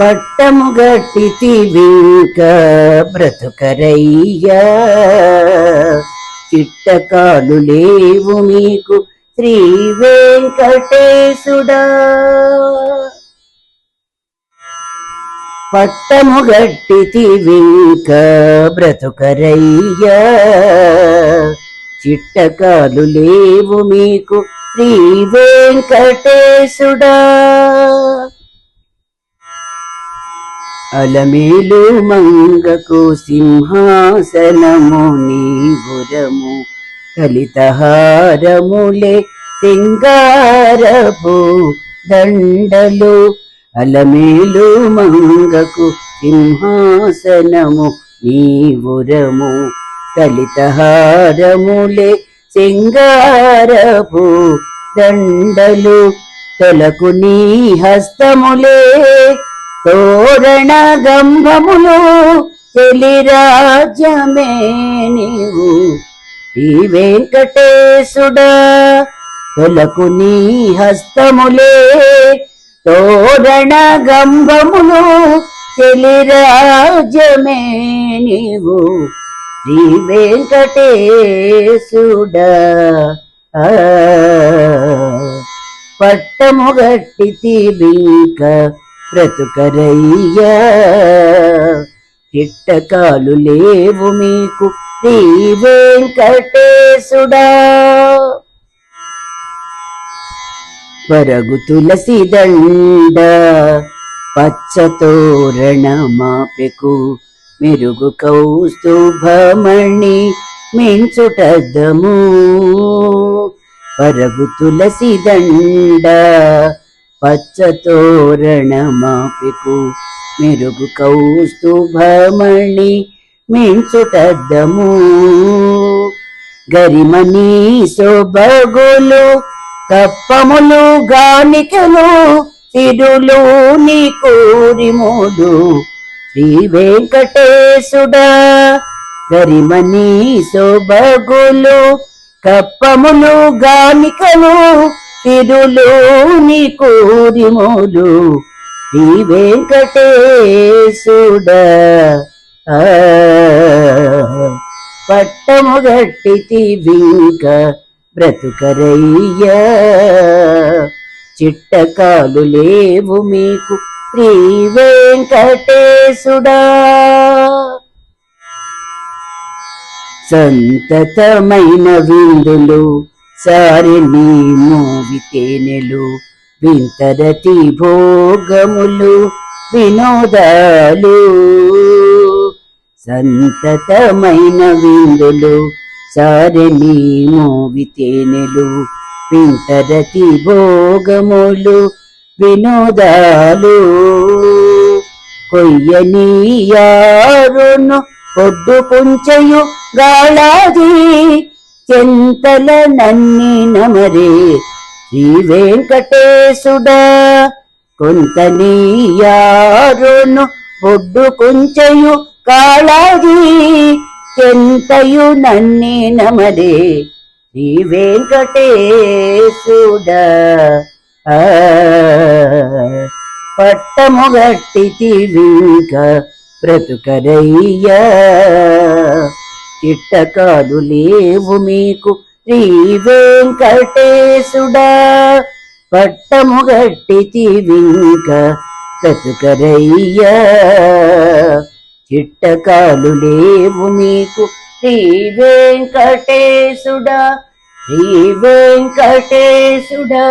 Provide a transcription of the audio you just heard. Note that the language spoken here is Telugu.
పట్టము గట్టితివింక బ్రతుకరయ్యా. చిట్టకాలు లేవు మీకు శ్రీ వెంకటేశుడా. పట్టము గట్టితివింక బ్రతుకరయ్యా. చిట్టకాలు లేవు మీకు శ్రీ వెంకటేశుడా. అలమేలు మంగకు సింహాసనము నీవురము కలితహారములే సింగారపు దండలు. అలమేలు మంగకు సింహాసనము నీవురము కలితహారములే సింగారపు దండలు. తలకు నీ హస్తములే తోరణ గంభములు చెలిరాజ్యమే నీవు. ఈ వెంకటేశుడా తొలకు నీ హస్తములే తోరణ గంభములు చెలిరాజ్యమే నీవు. శ్రీ వెంకటేశుడా పట్టము గట్టి తీబింక బ్రతుకరయ్యా. ఇట్టకాలు లేవు మీకు. శ్రీ వెంకటేశుడా. వరగు తులసి దండ పచ్చతోరణ మాపెకు. మెరుగు కౌస్తుభమణి మించుటద్దము పరగు తులసి దండ పచ్చతోరణమాపికు. మెరుగు కౌస్తుభమణి మించుటద్దము. గరిమని శోభగులు కప్పములు గానికలు తిరులు నీ కోరిమోదు శ్రీ వెంకటేశుడా గరిమని శోభగులు కప్పములు గానికలు తిరులోని నీ కోరిమోడు శ్రీ వెంకటేశుడా. పట్టము గట్టి వింక బ్రతుకరయ్య. చిట్టకాలు లేవు మీకు శ్రీ వెంకటేశుడా. సంతతమైన విందులు సారిని మోవి తేనెలు వింతరతి భోగములు వినోదాలు. సంతతమైన విందులు సారిని మోవి తేనెలు వింతరతి భోగములు వినోదాలు. కొయ్యని యారును పొడ్డు పుంచయు గాళాది ఎంతల నన్ని నమరే శ్రీ వెంకటేశుడా కొంత నీయారును పొడ్డు కొంచెయు కాళాది ఎంతయు నన్ని నమరే శ్రీ వెంకటేశుడా ఆ, పట్టము గట్టి వింక బ్రతుకరయ్యా చిట్టకాదు లేవు మీకు. శ్రీ వెంకటేశుడా పట్టము గట్టి వింక బ్రతుకరయ్యా. చిట్టకాలు లేవు మీకు. శ్రీ వెంకటేశుడా శ్రీ వెంకటేశుడా